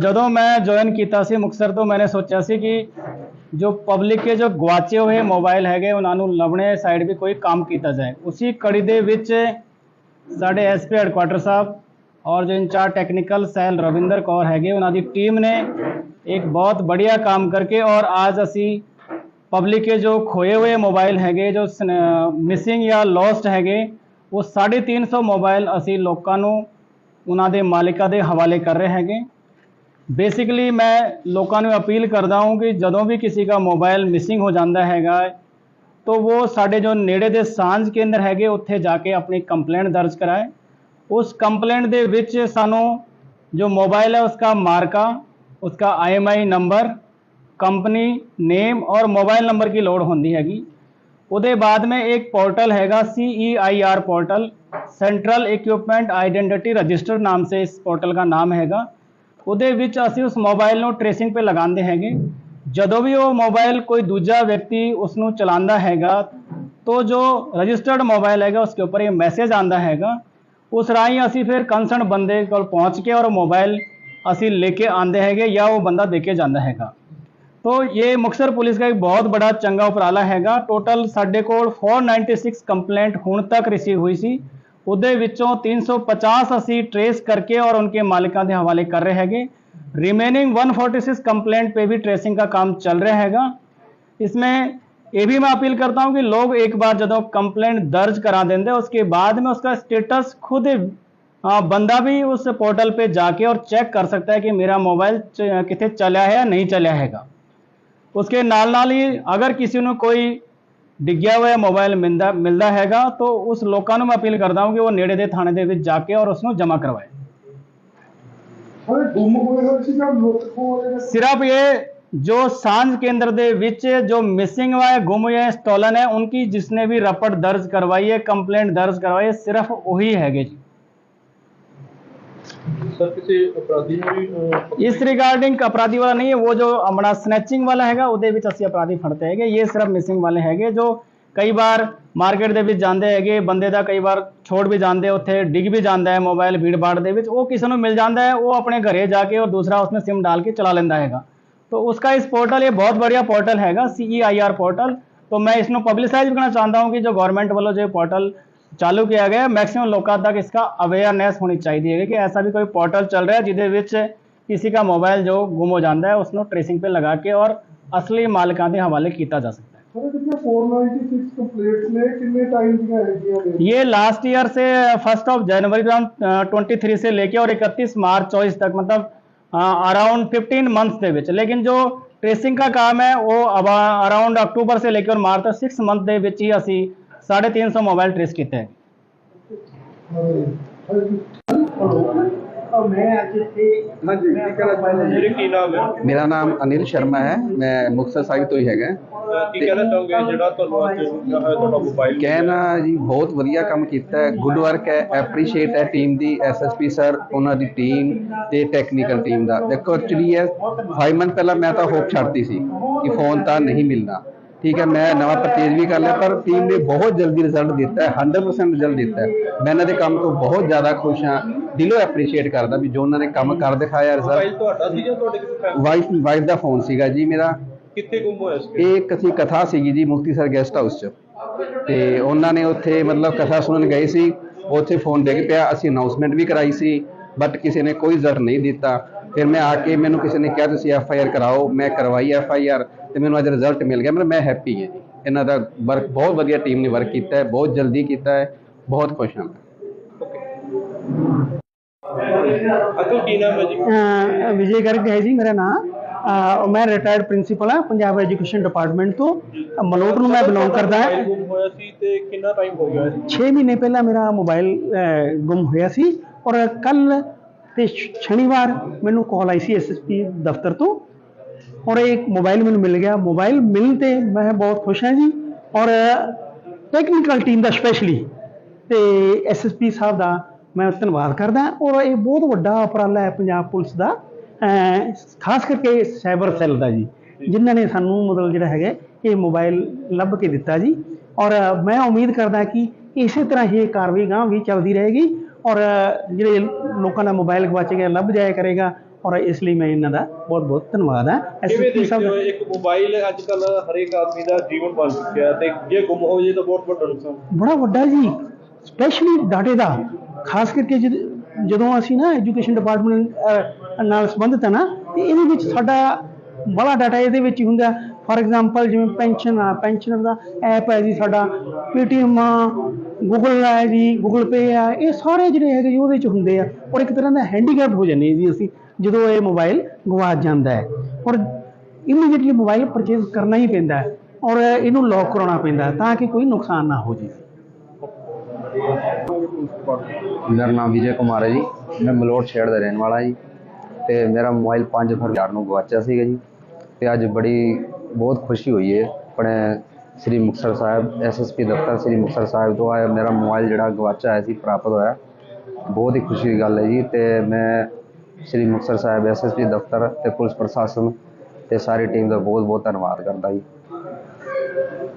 ਜਦੋਂ ਮੈਂ ਜੁਆਇਨ ਕੀਤਾ ਸੀ ਮੁਕਤਸਰ ਤੋਂ ਮੈंने ਸੋਚਿਆ ਸੀ ਕਿ ਜੋ ਪਬਲਿਕ ਕੇ ਜੋ ਗਵਾਚੇ ਹੋਏ ਮੋਬਾਈਲ ਹੈਗੇ, ਉਹਨਾਂ ਨੂੰ ਲੱਭਣੇ ਸਾਈਡ ਵੀ ਕੋਈ ਕੰਮ ਕੀਤਾ ਜਾਏ। ਉਸੇ ਕੜੀ ਦੇ ਵਿੱਚ ਸਾਡੇ ਐਸਪੀ ਹੈਡਕੁਆਟਰ ਸਾਹਿਬ ਔਰ ਜੋ in charge technical cell Ravinder Kaur ਹੈਗੇ, ਉਹਨਾਂ ਦੀ ਟੀਮ ਨੇ ਇੱਕ ਬਹੁਤ ਬੜੀਆ ਕੰਮ ਕਰਕੇ ਔਰ ਅੱਜ ਅਸੀਂ ਪਬਲਿਕ ਕੇ ਜੋ ਖੋਏ ਹੋਏ ਮੋਬਾਈਲ ਹੈਗੇ, ਜੋ ਮਿਸਿੰਗ ਜਾਂ ਲੋਸਟ ਹੈਗੇ, ਉਹ 350 ਮੋਬਾਈਲ ਅਸੀਂ ਲੋਕਾਂ ਨੂੰ ਉਹਨਾਂ ਦੇ ਮਾਲਕਾਂ ਦੇ ਹਵਾਲੇ ਕਰ ਰਹੇ ਹੈਗੇ। ਬੇਸਿਕਲੀ ਮੈਂ ਲੋਕਾਂ ਨੂੰ ਅਪੀਲ ਕਰਦਾ ਹਾਂ ਕਿ ਜਦੋਂ ਵੀ ਕਿਸੇ ਦਾ ਮੋਬਾਈਲ ਮਿਸਿੰਗ ਹੋ ਜਾਂਦਾ ਹੈਗਾ, ਤਾਂ ਉਹ ਸਾਡੇ ਜੋ ਨੇੜੇ ਦੇ ਸਾਂਝ ਕੇਂਦਰ ਹੈਗੇ, ਉੱਥੇ ਜਾ ਕੇ ਆਪਣੀ ਕੰਪਲੇਂਟ ਦਰਜ ਕਰਾਏ। ਉਸ ਕੰਪਲੇਂਟ ਦੇ ਵਿੱਚ ਸਾਨੂੰ जो मोबाइल है उसका मार्का उसका आईएमआई नंबर कंपनी नेम और मोबाइल नंबर की लोड होती हैगी ਉਹਦੇ ਬਾਅਦ ਮੈਂ ਇੱਕ ਪੋਰਟਲ ਹੈਗਾ CEIR portal central equipment identity register ਨਾਮ ਸੇ ਇਸ ਪੋਰਟਲ ਦਾ ਨਾਮ ਹੈਗਾ। ਉਹਦੇ ਵਿੱਚ ਅਸੀਂ ਉਸ ਮੋਬਾਈਲ ਨੂੰ ਟ੍ਰੇਸਿੰਗ 'ਤੇ ਲਗਾਉਂਦੇ ਹੈਗੇ। ਜਦੋਂ ਵੀ ਉਹ ਮੋਬਾਈਲ ਕੋਈ ਦੂਜਾ ਵਿਅਕਤੀ ਉਸ ਨੂੰ ਚਲਾਉਂਦਾ ਹੈਗਾ, ਤੋ ਜੋ ਰਜਿਸਟਰਡ ਮੋਬਾਈਲ ਹੈਗਾ, ਉਸਕੇ ਉੱਪਰ ਇਹ ਮੈਸੇਜ ਆਂਦਾ ਹੈਗਾ। ਉਸ ਰਾਹੀਂ ਅਸੀਂ ਫਿਰ ਕੰਸਰਨ ਬੰਦੇ ਕੋਲ ਪਹੁੰਚ ਕੇ ਔਰ ਮੋਬਾਈਲ ਅਸੀਂ ਲੈ ਕੇ ਆਂਦੇ ਹੈਗੇ ਜਾਂ ਉਹ ਬੰਦਾ ਦੇ ਕੇ ਜਾਂਦਾ ਹੈਗਾ। तो ये मुक्तसर पुलिस का एक बहुत बड़ा चंगा उपराला ਬੜਾ टोटल साढ़े को फोर नाइनटी सिक्स 496 ਕੰਪਲੇਂਟ तक रिसीव हुई ਹੋਈ उद्दे तीन सौ पचास असी ट्रेस करके और उनके मालिका के हवाले कर रहे हैं रिमेनिंग 146 कंप्लेंट पे भी ट्रेसिंग का काम चल रहा हैगा। इसमें ये भी मैं अपील करता हूँ कि लोग एक बार जो कंप्लेंट दर्ज करा देंगे उसके बाद में उसका स्टेटस खुद बंदा भी उस पोर्टल पे जाके और चेक कर सकता है कि मेरा मोबाइल कितने चला है या नहीं चला हैगा। उसके नाल नाल ही अगर किसी ਨੂੰ ਕੋਈ ਡਿੱਗਿਆ ਹੋਇਆ ਮੋਬਾਈਲ ਮਿਲਦਾ ਮਿਲਦਾ ਹੈਗਾ ਤਾਂ ਉਸ ਲੋਕਾਂ ਨੂੰ ਮੈਂ ਅਪੀਲ ਕਰਦਾ ਹਾਂ ਕਿ ਉਹ ਨੇੜੇ ਦੇ ਥਾਣੇ ਦੇ ਵਿੱਚ ਜਾ ਕੇ ਔਰ ਉਸ ਨੂੰ ਜਮ੍ਹਾਂ ਕਰਵਾਏ ਅਰੇ ਗੁੰਮ ਹੋਏ ਹੋਏ ਸੀ ਜਾਂ ਲੁੱਟ ਖੋਹ ਵਾਲੇ ਨੇ सिर्फ ये जो सांझ केंद्र ਦੇ ਵਿੱਚ जो मिसिंग हुआ है गुम हुए हैं स्टोलन है उनकी जिसने भी रपट दर्ज करवाई है कंप्लेंट दर्ज करवाई है सिर्फ वही हैगे जी ਸਰ ਕਿਸੇ ਅਪਰਾਧੀ ਨੂੰ ਵੀ ਅਹ, ਇਸ ਰਿਗਾਰਡਿੰਗ ਅਪਰਾਧੀ ਵਾਲਾ ਨਹੀਂ ਹੈ ਉਹ ਜੋ ਆਪਣਾ ਸਨੈਚਿੰਗ ਵਾਲਾ ਹੈਗਾ ਉਹਦੇ ਵਿੱਚ ਅਸੀਂ ਅਪਰਾਧੀ ਫੜਦੇ ਹੈਗੇ ਇਹ ਸਿਰਫ ਮਿਸਿੰਗ ਵਾਲੇ ਹੈਗੇ ਜੋ ਕਈ ਵਾਰ ਮਾਰਕੀਟ ਦੇ ਵਿੱਚ ਜਾਂਦੇ ਹੈਗੇ ਬੰਦੇ ਦਾ ਕਈ ਵਾਰ ਛੋੜ ਵੀ ਜਾਂਦੇ ਉੱਥੇ ਡਿੱਗ ਵੀ ਜਾਂਦਾ ਹੈ ਮੋਬਾਈਲ ਭੀੜ ਭਾੜ ਦੇ ਵਿੱਚ ਉਹ ਕਿਸੇ ਨੂੰ ਮਿਲ ਜਾਂਦਾ ਹੈ ਉਹ ਆਪਣੇ ਘਰੇ ਜਾ ਕੇ ਔਰ ਦੂਸਰਾ उसमें सिम डाल के चला ਲੈਂਦਾ ਹੈਗਾ तो उसका इस पोर्टल ये बहुत बढ़िया पोर्टल हैगा सी ई आई आर पोर्टल तो मैं इसमें पब्लिसाइज करना चाहता हूँ कि जो गवर्नमेंट वालों जो पोर्टल ਚਾਲੂ ਕੀਤਾ ਗਿਆ ਮੈਕਸਿਮਮ ਲੋਕਾਂ ਤੱਕ ਇਸਕਾ ਅਵੇਅਰਨੈਸ ਹੋਣੀ ਚਾਹੀਦੀ ਹੈ ਕਿ ਐਸਾ ਵੀ ਕੋਈ ਪੋਰਟਲ ਚੱਲ ਰਿਹਾ ਜਿਹਦੇ ਵਿੱਚ किसी का मोबाइल जो गुम हो जाता है उसको ट्रेसिंग पे लगा के और असली मालिकां के हवाले किया जा सकता है ये लास्ट ईयर से first of January twenty three से लेके और इकतीस मार्च चौबीस तक मतलब अराउंड फिफ्टीन मंथ्स के बीच लेकिन जो ट्रेसिंग का काम है वो अब अराउंड अक्टूबर से लेकर मार्च तक सिक्स मंथ के ही असी 350 ਮੋਬਾਈਲ ਟ੍ਰੇਸ ਕੀਤੇ ਹੈ ਮੈਂ ਅੱਜ ਇੱਥੇ ਹਾਂਜੀ। ਕੀ ਕਹਿਣਾ ਚਾਹੁੰਦੇ ਜਿਹੜੇ ਕੀ ਨਾਮ ਹੈ? ਮੇਰਾ ਨਾਮ ਅਨਿਲ ਸ਼ਰਮਾ ਹੈ। ਮੈਂ ਮੁਕਤਸਰ ਸਾਹਿਬ ਤੋਂ ਹੀ ਹੈਗਾ। ਕੀ ਕਹਿਣਾ ਚਾਹੋਗੇ ਜਿਹੜਾ ਤੁਹਾਨੂੰ ਅੱਜ ਤੁਹਾਡਾ ਮੋਬਾਈਲ ਕਹਿਣਾ ਜੀ ਬਹੁਤ ਵਧੀਆ ਕੰਮ ਕੀਤਾ ਹੈ। ਗੁੱਡ ਵਰਕ ਹੈ। ਐਪਰੀਸ਼ੀਏਟ ਹੈ ਟੀਮ ਦੀ। ਐਸਐਸਪੀ ਸਰ ਉਹਨਾਂ ਦੀ ਟੀਮ ਤੇ ਟੈਕਨੀਕਲ ਟੀਮ ਦਾ। ਦੇਖੋ ਐਕਚੁਅਲੀ ਹੈ 5 ਮੰਥ ਪਹਿਲਾਂ ਮੈਂ ਤਾਂ ਹੋਪ ਛੱਡਤੀ ਸੀ ਕਿ ਫੋਨ ਤਾਂ ਨਹੀਂ ਮਿਲਣਾ। ਠੀਕ ਹੈ ਮੈਂ ਨਵਾਂ ਪਰਚੇਜ ਵੀ ਕਰ ਲਿਆ ਪਰ ਟੀਮ ਨੇ ਬਹੁਤ ਜਲਦੀ ਰਿਜ਼ਲਟ ਦਿੱਤਾ ਹੈ 100% ਰਿਜ਼ਲਟ ਦਿੱਤਾ ਹੈ। ਮੈਂ ਇਹਨਾਂ ਦੇ ਕੰਮ ਤੋਂ ਬਹੁਤ ਜ਼ਿਆਦਾ ਖੁਸ਼ ਹਾਂ ਦਿਲੋਂ ਐਪਰੀਸ਼ੀਏਟ ਕਰਦਾ ਵੀ ਜੋ ਉਹਨਾਂ ਨੇ ਕੰਮ ਕਰ ਦਿਖਾਇਆ ਰਿਜ਼ਲਟ ਤੁਹਾਡਾ ਸੀ ਜਾਂ ਤੁਹਾਡੇ ਕਿਸੇ ਫੈਮਿਲੀ ਵਾਈਫ ਵਾਈਫ ਦਾ ਫੋਨ ਸੀਗਾ ਜੀ ਮੇਰਾ। ਕਿੱਥੇ ਗੁੰਮ ਹੋਇਆ ਸੀ? ਇਹ ਕਥੀ ਕਥਾ ਸੀਗੀ ਜੀ ਮੁਕਤੀਸਰ ਗੈਸਟ ਹਾਊਸ 'ਚ। ਤੇ ਉਹਨਾਂ ਨੇ ਉੱਥੇ ਮਤਲਬ ਕਥਾ ਸੁਣਨ ਗਏ ਸੀ ਉੱਥੇ ਫੋਨ ਡਿੱਗ ਪਿਆ ਅਸੀਂ ਅਨਾਉਂਸਮੈਂਟ ਵੀ ਕਰਾਈ ਸੀ ਬਟ ਕਿਸੇ ਨੇ ਕੋਈ ਜ਼ਰ ਨਹੀਂ ਦਿੱਤਾ। ਫਿਰ ਮੈਂ ਆ ਕੇ ਮੈਨੂੰ ਕਿਸੇ ਨੇ ਕਿਹਾ ਤੁਸੀਂ ਐਫ ਆਈ ਆਰ ਕਰਾਓ ਮੈਂ ਕਰਵਾਈ ਐਫ ਆਈ ਆਰ ਤੇ ਮੈਨੂੰ ਅੱਜ ਰਿਜ਼ਲਟ ਮਿਲ ਗਿਆ। ਮਤਲਬ ਮੈਂ ਹੈਪੀ ਹਾਂ ਜੀ। ਇਹਨਾਂ ਦਾ ਵਰਕ ਬਹੁਤ ਵਧੀਆ ਟੀਮ ਨੇ ਵਰਕ ਕੀਤਾ ਹੈ ਬਹੁਤ ਜਲਦੀ ਕੀਤਾ ਹੈ ਬਹੁਤ ਖੁਸ਼ ਹਾਂ ਅੰਕਲ ਕੀ ਨਾਮ ਹੈ ਜੀ? ਅਹ ਵਿਜੇ ਗਰਗ ਹੈ ਜੀ ਮੇਰਾ ਨਾਮ। ਅਹ ਮੈਂ ਰਿਟਾਇਰਡ ਪ੍ਰਿੰਸੀਪਲ ਹਾਂ ਪੰਜਾਬ ਐਜੂਕੇਸ਼ਨ ਡਿਪਾਰਟਮੈਂਟ ਤੋਂ। ਮਲੋਟ ਨੂੰ ਮੈਂ ਬਿਲੋਂਗ ਕਰਦਾ ਹਾਂ। ਗੁੰਮ ਹੋਇਆ ਸੀ ਤੇ ਕਿੰਨਾ ਟਾਈਮ ਹੋ ਗਿਆ ਸੀ? 6 ਮਹੀਨੇ ਪਹਿਲਾਂ ਮੇਰਾ ਮੋਬਾਈਲ ਅਹ, ਗੁੰਮ ਹੋਇਆ ਸੀ। ਔਰ ਕੱਲ ਤੇ ਸ਼ਨੀਵਾਰ ਮੈਨੂੰ ਕਾਲ ਆਈ ਸੀ ਐਸਐਸਪੀ ਦਫ਼ਤਰ ਤੋਂ ਔਰ ਇੱਕ ਮੋਬਾਈਲ ਮੈਨੂੰ ਮਿਲ ਗਿਆ। ਮੋਬਾਈਲ ਮਿਲਣ ਤੇ ਮੈਂ ਬਹੁਤ ਖੁਸ਼ ਹਾਂ ਜੀ ਔਰ ਟੈਕਨੀਕਲ ਟੀਮ ਦਾ ਸਪੈਸ਼ਲੀ ਤੇ ਐਸਐਸਪੀ ਸਾਹਿਬ ਦਾ ਮੈਂ ਧੰਨਵਾਦ ਕਰਦਾ ਔਰ ਇਹ ਬਹੁਤ ਵੱਡਾ ਉਪਰਾਲਾ ਹੈ ਪੰਜਾਬ ਪੁਲਿਸ ਦਾ ਖਾਸ ਕਰਕੇ ਸਾਈਬਰ ਸੈੱਲ ਦਾ ਜੀ, ਜਿਨ੍ਹਾਂ ਨੇ ਸਾਨੂੰ ਮਤਲਬ ਜਿਹੜਾ ਹੈਗਾ ਇਹ ਮੋਬਾਈਲ ਲੱਭ ਕੇ ਦਿੱਤਾ ਜੀ। ਔਰ ਮੈਂ ਉਮੀਦ ਕਰਦਾ ਕਿ ਇਸੇ ਤਰ੍ਹਾਂ ਹੀ ਇਹ ਕਾਰਵਾਈ ਗਾਂ ਵੀ ਚੱਲਦੀ ਰਹੇਗੀ ਔਰ ਜਿਹੜੇ ਲੋਕਾਂ ਦਾ ਮੋਬਾਈਲ ਗਵਾਚ ਗਿਆ ਲੱਭ ਜਾਇਆ ਕਰੇਗਾ। ਔਰ ਇਸ ਲਈ ਮੈਂ ਇਹਨਾਂ ਦਾ ਬਹੁਤ ਬਹੁਤ ਧੰਨਵਾਦ ਹੈ। ਕਿਵੇਂ SSP ਦੇਖਦੇ ਸਾਹਿਬ ਹੋ? ਇੱਕ ਮੋਬਾਈਲ ਅੱਜ ਕੱਲ ਹਰੇਕ ਆਦਮੀ ਦਾ ਜੀਵਨ ਬਣ ਚੁੱਕਿਆ ਤੇ ਜੇ ਗੁੰਮ ਹੋ ਜੇ ਤਾਂ ਬਹੁਤ ਵੱਡਾ ਨੁਕਸਾਨ। ਬੜਾ ਵੱਡਾ ਜੀ ਸਪੈਸ਼ਲੀ ਡਾਟੇ ਦਾ। ਖਾਸ ਕਰਕੇ ਜਦ- ਜਦੋਂ ਅਸੀਂ ਨਾ ਐਜੂਕੇਸ਼ਨ ਡਿਪਾਰਟਮੈਂਟ ਨਾਲ ਸੰਬੰਧਿਤ ਹੈ ਨਾ ਤੇ ਇਹਦੇ ਵਿੱਚ ਸਾਡਾ ਬੜਾ ਡਾਟਾ ਇਹਦੇ ਵਿੱਚ ਹੀ ਹੁੰਦਾ। ਫੋਰ ਐਗਜ਼ਾਮਪਲ ਜਿਵੇਂ ਪੈਨਸ਼ਨ ਆ, ਪੈਨਸ਼ਨ ਦਾ ਐਪ ਹੈ ਜੀ ਸਾਡਾ, ਪੇਟੀਐਮ ਆ ਗੂਗਲ ਹੈ ਜੀ ਗੂਗਲ ਪੇ ਆ, ਇਹ ਸਾਰੇ ਜਿਹੜੇ ਹੈਗੇ ਜੀ ਉਹਦੇ ਚ ਹੁੰਦੇ ਆ ਔਰ ਇੱਕ ਤਰ੍ਹਾਂ ਦਾ ਹੈਂਡੀਕੈਪ ਹੋ ਜਾਂਦੇ ਜੀ ਅਸੀਂ ਜਦੋਂ ਇਹ ਮੋਬਾਈਲ ਗਵਾਚ ਜਾਂਦਾ ਹੈ ਔਰ ਇਮੀਡੀਏਟਲੀ ਮੋਬਾਈਲ ਪਰਚੇਜ਼ ਕਰਨਾ ਹੀ ਪੈਂਦਾ ਹੈ ਔਰ ਇਹਨੂੰ ਲੌਕ ਕਰਾਉਣਾ ਪੈਂਦਾ ਤਾਂ ਕਿ ਕੋਈ ਨੁਕਸਾਨ ਨਾ ਹੋ ਜੇ ਮੇਰਾ ਨਾਮ ਵਿਜੇ ਕੁਮਾਰ ਹੈ ਜੀ, ਮੈਂ ਮਲੋਟ ਸ਼ਹਿਰ ਦਾ ਰਹਿਣ ਵਾਲਾ ਜੀ ਤੇ ਮੇਰਾ ਮੋਬਾਈਲ 5 ਫਰਵਰੀ ਨੂੰ ਗਵਾਚਿਆ ਸੀਗਾ ਜੀ ਤੇ ਅੱਜ ਬੜੀ ਬਹੁਤ ਖੁਸ਼ੀ ਹੋਈ ਹੈ। ਆਪਣੇ ਸ੍ਰੀ ਮੁਕਤਸਰ ਸਾਹਿਬ ਐਸਐਸਪੀ ਦਫ਼ਤਰ ਸ੍ਰੀ ਮੁਕਤਸਰ ਸਾਹਿਬ ਤੋਂ ਆਇਆ। ਮੇਰਾ ਮੋਬਾਈਲ ਜਿਹੜਾ ਗਵਾਚਾ ਹੋਇਆ ਸੀ, ਪ੍ਰਾਪਤ ਹੋਇਆ। ਬਹੁਤ ਹੀ ਖੁਸ਼ੀ ਦੀ ਗੱਲ ਹੈ ਜੀ ਤੇ ਮੈਂ ਸ੍ਰੀ ਮੁਕਤਸਰ ਸਾਹਿਬ ਐਸਐਸਪੀ ਦਫ਼ਤਰ ਤੇ ਪੁਲਿਸ ਪ੍ਰਸ਼ਾਸਨ ਤੇ ਸਾਰੀ ਟੀਮ ਦਾ ਬਹੁਤ ਬਹੁਤ ਧੰਨਵਾਦ ਕਰਦਾ ਜੀ।